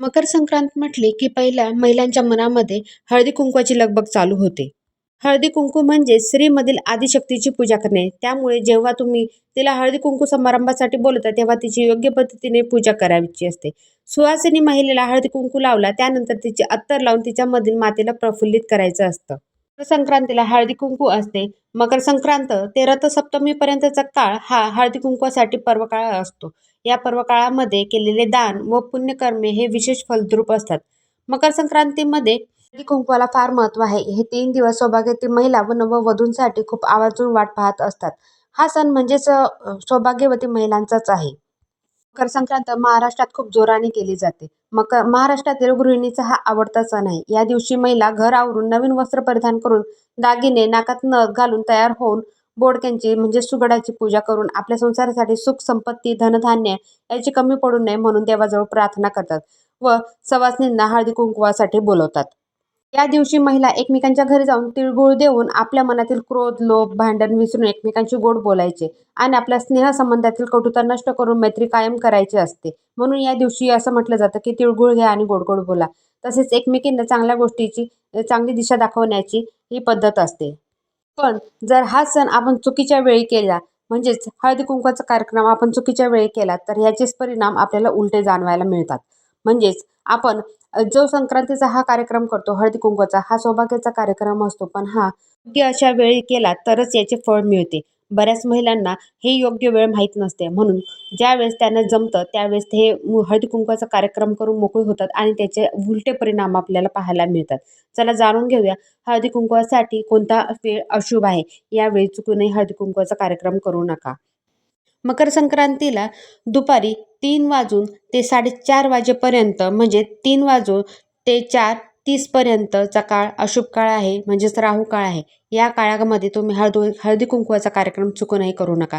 मकर संक्रांत म्हटली की पहिल्या महिलांच्या मनामध्ये हळदी कुंकवाची लगबग चालू होते. हळदी कुंकू म्हणजे स्त्रीमधील आदिशक्तीची पूजा करणे. त्यामुळे जेव्हा तुम्ही तिला हळदी कुंकू समारंभासाठी बोलवता तेव्हा तिची योग्य पद्धतीने पूजा करायची असते. सुवासिनी महिलेला हळदी कुंकू लावला त्यानंतर तिचे अत्तर लावून तिच्यामधील मातेला प्रफुल्लित करायचं असतं. संक्रांतीला हळदी कुंकू असते. मकर संक्रांत ते रथसप्तमीपर्यंतचा काळ हा हळदी कुंकवासाठी पर्वकाळ असतो. या पर्वकाळामध्ये केलेले दान व पुण्यकर्मे हे विशेष फलद्रूप असतात. मकर संक्रांतीमध्ये हळदी कुंकवाला फार महत्त्व आहे. हे तीन दिवस सौभाग्यातील महिला व नववधूंसाठी खूप आवर्जून वाट पाहत असतात. हा सण म्हणजेच सौभाग्यवती महिलांचाच आहे. मकर संक्रांत महाराष्ट्रात खूप जोराने केली जाते. मकर महाराष्ट्रातील गृहिणीचा हा आवडता सण आहे. या दिवशी महिला घर आवरून नवीन वस्त्र परिधान करून दागिने नाकात नथ घालून तयार होऊन बोडक्यांची म्हणजे सुगडाची पूजा करून आपल्या संसारासाठी सुख संपत्ती धनधान्य याची कमी पडू नये म्हणून देवाजवळ प्रार्थना करतात व सवासनींना हळदी कुंकवासाठी बोलवतात. या दिवशी महिला एकमेकांच्या घरी जाऊन तिळगुळ देऊन आपल्या मनातील क्रोध लोभ भांडण विसरून एकमेकांशी गोड बोलायचे आणि आपल्या स्नेहसंबंधातील कटुता नष्ट करून मैत्री कायम करायची असते. म्हणून या दिवशी असं म्हटलं जातं की तिळगुळ घ्या आणि गोड गोड बोला. तसेच एकमेकींना चांगल्या गोष्टीची चांगली दिशा दाखवण्याची ही पद्धत असते. पण जर हा सण आपण चुकीच्या वेळी केला म्हणजेच हळदी कुंकवाचा कार्यक्रम आपण चुकीच्या वेळी केला तर ह्याचेच परिणाम आपल्याला उलटे जाणवायला मिळतात. म्हणजेच आपण जो संक्रांतीचा हा कार्यक्रम करतो हळदी कुंकवाचा हा सौभाग्याचा कार्यक्रम असतो पण हा योग्य अशा वेळी केला तरच याचे फळ मिळते. बऱ्याच महिलांना हे योग्य वेळ माहीत नसते म्हणून ज्यावेळेस त्यांना जमतं त्यावेळेस ते हळदी कुंकवाचा कार्यक्रम करून मोकळे होतात आणि त्याचे उलटे परिणाम आपल्याला पाहायला मिळतात. चला जाणून घेऊया हळदी कुंकवासाठी कोणता वेळ अशुभ आहे? यावेळी चुकूनही हळदी कुंकवाचा कार्यक्रम करू नका. मकर संक्रांतीला दुपारी तीन वाजून ते साडेचार वाजेपर्यंत म्हणजे तीन वाजून ते चार तीसपर्यंतचा काळ अशुभ काळ आहे म्हणजेच राहू काळ आहे. या काळामध्ये तुम्ही हळदू हळदी कुंकवाचा कार्यक्रम चुकूनही करू नका.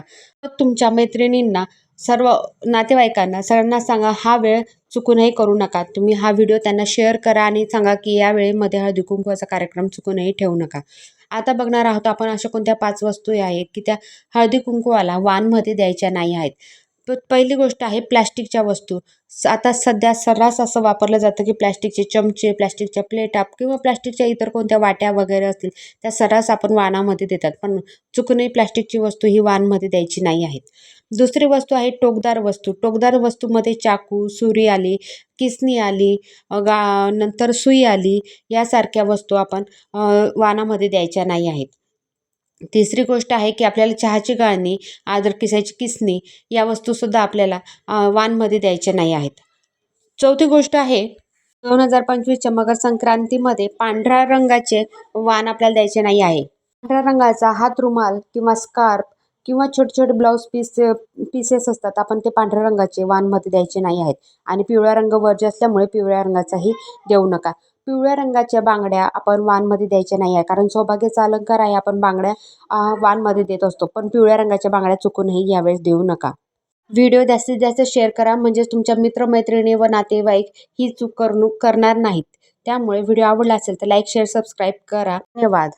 तुमच्या मैत्रिणींना सर्व नातेवाईकांना सगळ्यांना सांगा हा वेळ चुकूनही करू नका. तुम्ही हा व्हिडिओ त्यांना शेअर करा आणि सांगा की या वेळेमध्ये हळदी कुंकवाचा कार्यक्रम चुकूनही ठेवू नका. आता बघणार आहोत आपण अशा कोणत्या पाच वस्तू आहेत की त्या हळदी कुंकवाला वानमध्ये द्यायच्या नाही आहेत. प पहिली गोष्ट आहे प्लॅस्टिकच्या वस्तू. स आता सध्या सर्रास असं वापरलं जातं की प्लॅस्टिकचे चमचे प्लॅस्टिकच्या प्लेटा किंवा प्लॅस्टिकच्या इतर कोणत्या वाट्या वगैरे असतील त्या सर्रास आपण वाणामध्ये देतात. पण चुकूनही प्लॅस्टिकची वस्तू ही वाणमध्ये द्यायची नाही आहेत. दुसरी वस्तू आहे टोकदार वस्तू. टोकदार वस्तूमध्ये चाकू सुरी आली किसणी आली गा नंतर सुई आली यासारख्या वस्तू आपण वाणामध्ये द्यायच्या नाही आहेत. तिसरी गोष्ट आहे की आपल्याला चहाची गाळणी आदर किसायची किसणी या वस्तूसुद्धा आपल्याला वानमध्ये वाणमध्ये द्यायच्या नाही आहेत. चौथी गोष्ट आहे दोन हजार पंचवीसच्या मकर संक्रांतीमध्ये पांढऱ्या रंगाचे वाण आपल्याला द्यायचे नाही आहे. पांढऱ्या रंगाचा हात रुमाल किंवा स्कार्फ किंवा छोटे छोटे ब्लाऊज पीस पीसेस असतात आपण ते पांढऱ्या रंगाचे वानमध्ये द्यायचे नाही आहेत. आणि पिवळ्या रंग वर्ज्य असल्यामुळे पिवळ्या रंगाचाही देऊ नका. पिवळ्या रंगाच्या बांगड्या आपण वानमध्ये द्यायच्या नाही आहे कारण सौभाग्याचा अलंकार आहे आपण बांगड्या वानमध्ये देत असतो. पण पिवळ्या रंगाच्या बांगड्या चुकूनही यावेळेस देऊ नका. व्हिडिओ जास्तीत जास्त शेअर करा म्हणजेच तुमच्या मित्रमैत्रिणी व नातेवाईक ही चूक करणूक करणार नाहीत. त्यामुळे व्हिडिओ आवडला असेल तर लाईक शेअर सबस्क्राईब करा. धन्यवाद.